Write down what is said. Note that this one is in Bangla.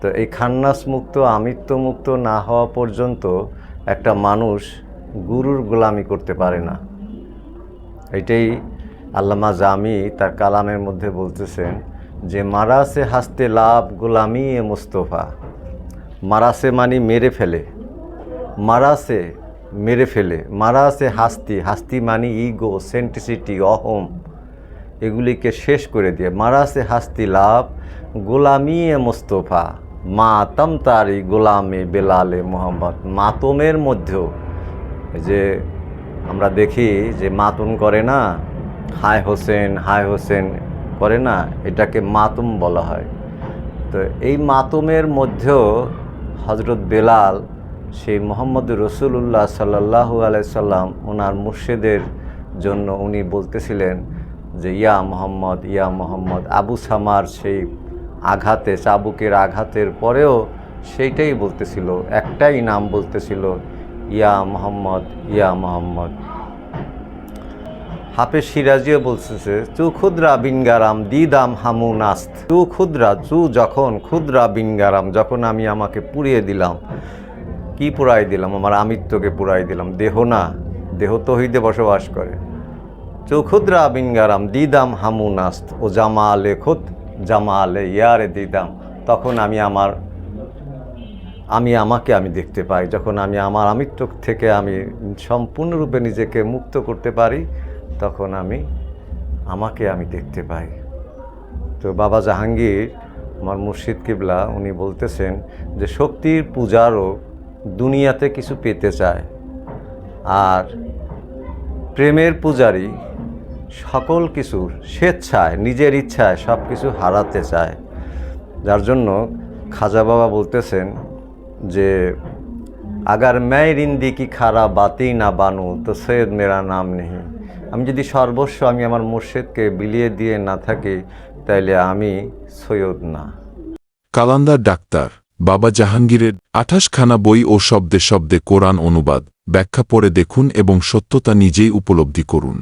তো এই খান্নাস মুক্ত আমিত্ব মুক্ত না হওয়া পর্যন্ত একটা মানুষ গুরুর গোলামি করতে পারে না। এটাই আল্লামা জামি তার কালামের মধ্যে বলতেছেন যে, মারাসে হাসতে লাভ, গোলামি এ মুস্তফা। মারাসে মানি মেরে ফেলে। মারাসে মেরে ফেলে। মারাসে হাস্তি। হাস্তি মানি ইগো, সেন্টিসিটি, অহম। এগুলিকে শেষ করে দিয়ে, মারাসে হাস্তি লাভ, গোলামি এ মুস্তফা। মাতম তারি গোলামে বেলালে মোহাম্মদ। মাতমের মধ্যেও যে আমরা দেখি যে মাতুন করে না হায় হোসেন হায় হোসেন করে না, এটাকে মাতুম বলা হয়। তো এই মাতুমের মধ্যেও হজরত বেলাল সেই মোহাম্মদ রসুল্লাহ সাল্লাহু আলাইসাল্লাম ওনার মুর্শেদের জন্য উনি বলতেছিলেন যে, ইয়া মোহাম্মদ ইয়া মোহাম্মদ। আবু সামার সেই আঘাতে, চাবুকের আঘাতের পরেও সেইটাই বলতেছিল, একটাই নাম বলতেছিল, ইয়া মোহাম্মদ ইয়া মোহাম্মদ। হাফেজ সিরাজিও বলতেছে, চু ক্ষুদ্রা বিনগারাম দিদাম হামু নাস্ত। চু ক্ষুদ্রা চু যখন ক্ষুদ্রা বিনগারাম যখন আমি আমাকে পুড়িয়ে দিলাম। কি পুরাই দিলাম? আমার আমিত্বকে পুরাই দিলাম। দেহ না, দেহ তহিদে বসবাস করে। চু ক্ষুদ্রা বিনগারাম দিদাম হামু নাস্ত, ও জামা আলে খুদ জামালে ইয়ারে দিদাম, তখন আমি আমার, আমি আমাকে আমি দেখতে পাই। যখন আমি আমার আমিত্ব থেকে আমি সম্পূর্ণরূপে নিজেকে মুক্ত করতে পারি, তখন আমি আমাকে আমি দেখতে পাই। তো বাবা জাহাঙ্গীর, আমার মুর্শিদ কিবলা, উনি বলতেছেন যে শক্তির পূজারও দুনিয়াতে কিছু পেতে চায়। আর প্রেমের পূজারী সকল কিছু স্বেচ্ছায়, নিজের ইচ্ছায় সব কিছু হারাতে চায়। যার জন্য খাজা বাবা বলতেছেন যে, আগার ম্যায় রিন্দি কি খারা বাতি না বানু, তো সৈয়দ মেরা নাম নেই আমি যদি সর্বস্ব আমি আমার মুর্শেদকে বিলিয়ে দিয়ে না থাকি, তাইলে আমি সৈয়দ না। কালান্দার ডাক্তার, বাবা জাহাঙ্গীরের আঠাশখানা বই ও শব্দে শব্দে কোরআন অনুবাদ, ব্যাখ্যা পড়ে দেখুন এবং সত্যতা নিজেই উপলব্ধি করুন।